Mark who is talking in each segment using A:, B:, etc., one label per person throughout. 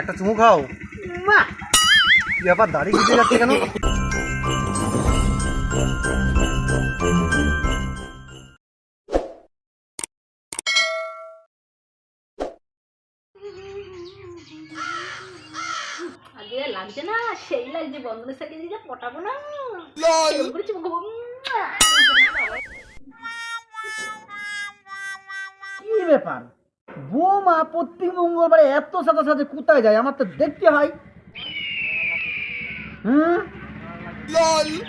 A: একটা চুমু খাও। ব্যাপার দাড়ি কেটে যাচ্ছে কেন?
B: আগে লাগছে না সেই লাগছে বন্ধনের সাথে যে পটাবো না। এরকম খাব।
C: কি ব্যাপার? বৌমা প্রত্যেক মঙ্গলবারে এত সাথে সাথে কোথায় যায়? আমার তো দেখতে হয়। হুম?
A: কি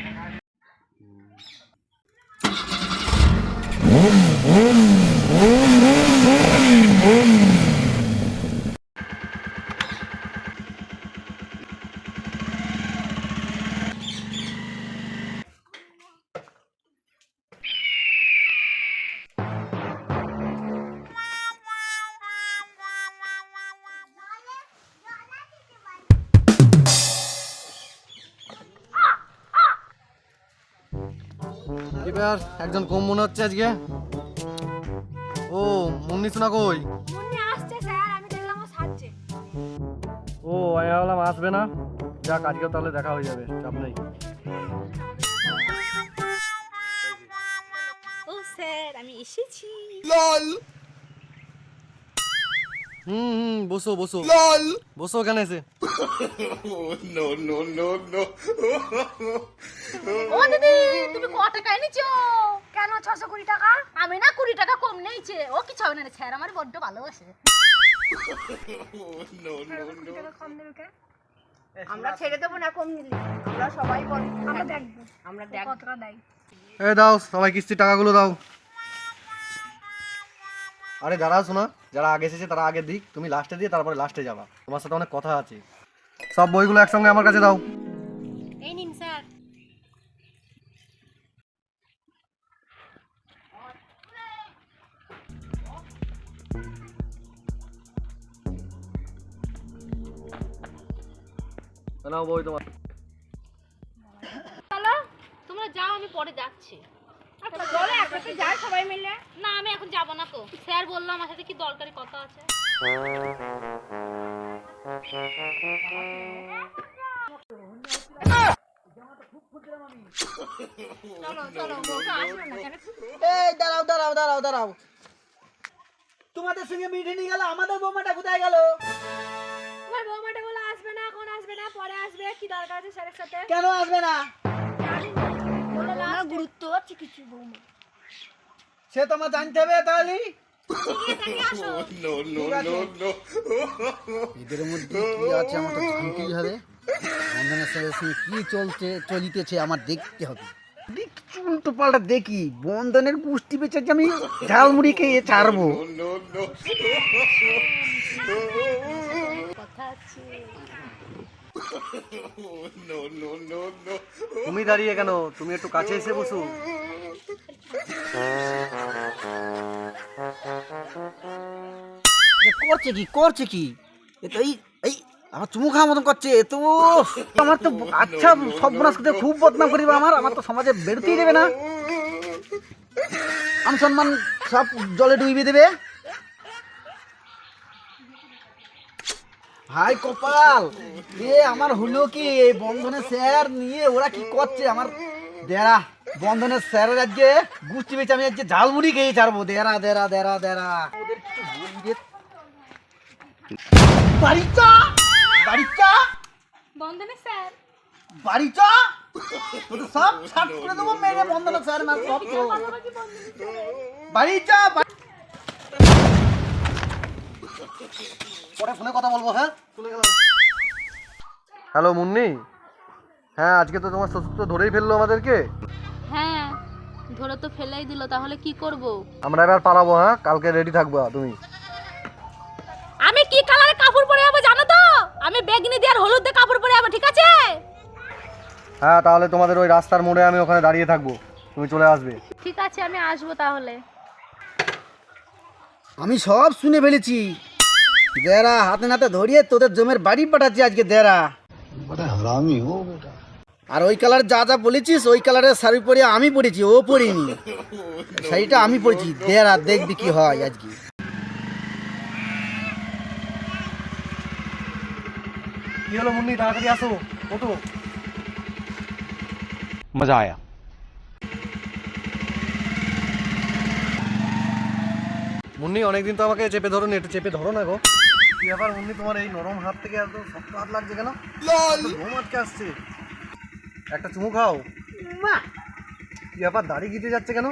A: ব্যাপার একজন কম মনে হচ্ছে আজকে। ও মুন্নি শোনা কই?
D: মুন্নি আসছে স্যার আমি দেখলাম ও
A: আমি ভাবলাম আসবে না? যাক আজকে তাহলে দেখা হয়ে যাবে চাপ নেই।
D: ও স্যার আমি এসেছি।
A: হুম হুম বসো বসো। বসো ওখানে এসে।
B: ও দিদি তুমি ক টাকা এনেছো?
D: কেন ছশো কুড়ি টাকা?
B: আমি না কুড়ি টাকা কম নেইছে ও কিছু হবে না রে, স্যার আমার বড্ড ভালোবাসে।
D: কম দেবে কে?
E: আমরা ছেড়ে দেবো না কম নিলে। আমরা সবাই বল
D: আমরা দেখব।
E: আমরা দেখ
D: কত টাকা দেয়?
A: এ দাও সবাই কিস্তির টাকাগুলো দাও। আরে দাঁড়াও শোনা। যারা আগে এসেছে তারা আগে দিক। তুমি লাস্টে দিয়ে তারপরে লাস্টে যাবা। তোমার সাথে অনেক কথা আছে। সব বইগুলো একসঙ্গে আমার কাছে দাও।
D: এই নিন স্যার।
A: নাও বই তোমার।
B: চলো তোমরা যাও আমি পরে যাচ্ছি।
E: চলো একসাথে যাই সবাই মিলে।
B: না আমি এখন যাব না তো। স্যার বলল আমার সাথে কি দরকারি কথা আছে।
C: এই দাঁড়াও দাঁড়াও দাঁড়াও দাঁড়াও। তোমাদের সঙ্গে মিটে নিয়ে গেল আমাদের বৌমাটা কোথায় গেল?
D: তোমার বৌমাটা বলে আসবে না এখন আসবে না পরে আসবে। কি দরকার আছে স্যারের সাথে?
C: কেন আসবে না?
D: গুরুত্ব কিছু বৌমা।
C: সে তোমার জানতে হবে তাহলে। এদের মধ্যে কি আছে আমার তো জানতেই হবে। বন্ধনের সাথে সঙ্গে কি চলছে চলিতেছে আমার দেখতে হবে। উল্টো পাল্টা দেখি। বন্ধনের পুষ্টি বেচে আমি ঝালমুড়ি খেয়ে ছাড়বো।
A: তুমি দাঁড়িয়ে কেন? তুমি একটু কাছে এসে বসো।
C: করছে কি? করছে কি? এ তো এই এই আমার চুমু খাওয়ার মতন করছে। এ তো আমার তো আচ্ছা সব বনাস করতে খুব বদনাম করিবে আমার। আমার তো সমাজে বেরোতেই দেবে না। আমি সম্মান সব জলে ডুবিয়ে দেবে। হাই কপাল। এ আমার হলো কি এই বন্ধনের স্যার নিয়ে ওরা কি করছে? আমার দেরা বন্ধনের স্যারের রাজ্যে গুষ্টি বেঁচে আমি আজকে ঝালমুড়ি খেয়ে ছাড়বো। দেরা দেরা দেরা দেরা। ওদের কিছু। বাড়িটা বাড়িটা
B: বন্ধনে স্যার।
C: বাড়িটা সব ছাট করে দেবো মেরে বন্ধনের স্যার না সব তো বাড়িটা
A: পরে ফোনে কথা বলব হ্যাঁ? চলে গেলাম। হ্যালো মুন্নি? হ্যাঁ আজকে তো তোমার শ্বশুর তো ধরেই ফেলল আমাদেরকে।
B: হ্যাঁ ধরে তো ফেলেই দিল তাহলে কি করব?
A: আমরা এবার পালাবো হ্যাঁ? কালকে রেডি থাকব তুমি।
B: আমি কি কালারের কাপড় পরে যাব জানো তো? আমি বেগনি দিয়ে আর হলুদ দিয়ে কাপড় পরে যাব ঠিক আছে?
A: হ্যাঁ তাহলে তোমাদের ওই রাস্তার মোড়ে আমি ওখানে দাঁড়িয়ে থাকব। তুমি চলে আসবে।
B: ঠিক আছে আমি আসব তাহলে।
C: আমি সব শুনে ফেলেছি। দেরা হাতে নাতে ধরিয়ে তোদের জমির বাড়ি পাঠাচ্ছি আজকে দেরা। হারামি ও আর ওই কালার যা যা বলেছিস ওই কালারের শাড়ি পরে আমি পরেছি ও পরিনি শাড়িটা আমি পরেছি দেরা দেখবি কি হয় আজকে।
A: কি হলো মুন্নি তাড়াতাড়ি আসো কত
F: মজা আয়া।
A: মুন্নি অনেকদিন তো আমাকে চেপে ধরো নেটে চেপে ধরো না গো। কি ব্যাপার মুন্নি তোমার এই নরম হাত থেকে এত শক্ত হাত লাগছে কেন? ঘুম আটকে আসছে। একটা চুমু খাও। কি ব্যাপার দাড়ি গিতে যাচ্ছে কেন?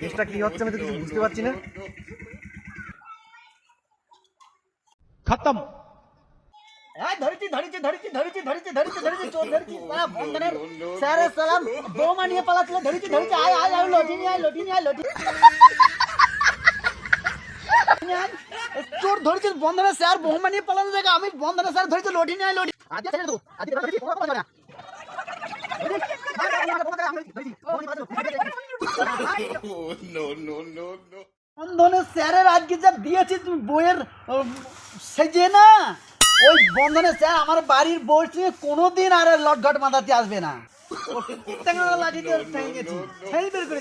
A: কেসটা কি হচ্ছে আমি তো কিছু বুঝতে পারছি না।
F: খতম।
C: হ্যাঁ ধরেছি ধরেছি ধরেছি ধরেছি ধরেছি ধরেছি ধরেছি চোর ধরেছি সারা বন্ধনের সারা সালাম বৌমা নিয়ে পালাচ্ছিল ধরেছি ধরেছি আয় আয় আয় লটিনি আয় লটিনি আয় লটিনি ধরেছি বন্ধনের স্যার নিয়ে পালানো আমি বন্ধনের স্যার নিয়ে সেজে না। ওই স্যার, আমার বাড়ির বউর কোনোদিন আর লটঘট মাথাতে আসবে না।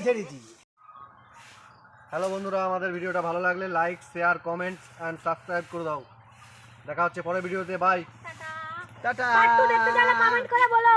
C: ছেড়েছি
A: হ্যালো বন্ধুরা আমাদের ভিডিওটা ভালো লাগলে like share comments and subscribe করে দাও। দেখা হচ্ছে পরের ভিডিওতে বাই
C: টাটা।
D: কমেন্ট করে বলো।